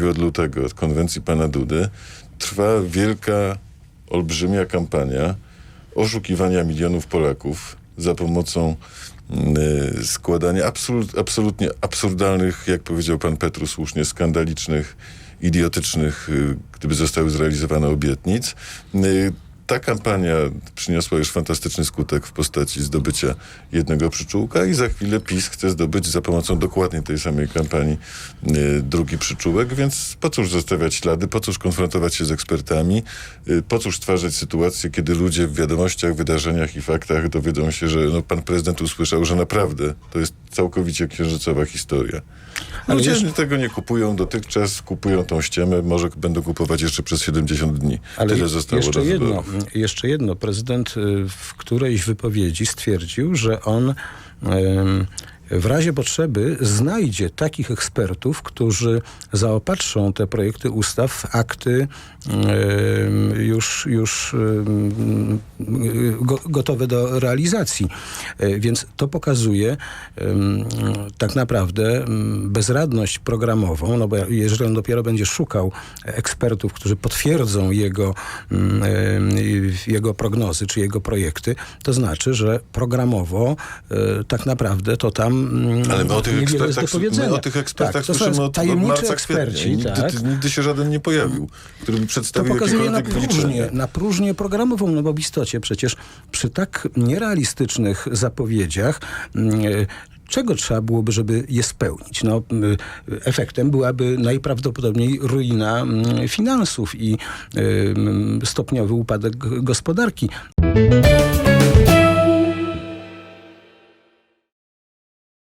właściwie od lutego, od konwencji pana Dudy, trwa wielka, olbrzymia kampania oszukiwania milionów Polaków za pomocą y, składania absolut, absolutnie absurdalnych, jak powiedział pan Petru słusznie, skandalicznych, idiotycznych, y, gdyby zostały zrealizowane obietnic. Y, ta kampania przyniosła już fantastyczny skutek w postaci zdobycia jednego przyczółka i za chwilę PiS chce zdobyć za pomocą dokładnie tej samej kampanii y, drugi przyczółek, więc po cóż zostawiać ślady, po cóż konfrontować się z ekspertami, y, po cóż stwarzać sytuację, kiedy ludzie w wiadomościach, wydarzeniach i faktach dowiedzą się, że no, pan prezydent usłyszał, że naprawdę to jest całkowicie księżycowa historia. Ludzie tego nie kupują dotychczas, kupują tą ściemę, może będą kupować jeszcze przez 70 dni. Ale Tyle zostało jeszcze jedno. Jeszcze jedno. Prezydent y, w którejś wypowiedzi stwierdził, że on w razie potrzeby znajdzie takich ekspertów, którzy zaopatrzą te projekty ustaw w akty już, już gotowe do realizacji. Y, Więc to pokazuje tak naprawdę bezradność programową, no bo jeżeli on dopiero będzie szukał ekspertów, którzy potwierdzą jego, jego prognozy czy jego projekty, to znaczy, że programowo y, tak naprawdę to tam ym, Ale my o tych jest do ekspertach, my o tych ekspertach tak, to słyszymy od, od marca eksperci, kwietnia. Nigdy, tak. nigdy się żaden nie pojawił, który by To przedstawił pokazuje na próżnię, na próżnię programową, no bo w istocie przecież przy tak nierealistycznych zapowiedziach mm, czego trzeba byłoby, żeby je spełnić? No, mm, efektem byłaby najprawdopodobniej ruina mm, finansów i mm, stopniowy upadek gospodarki.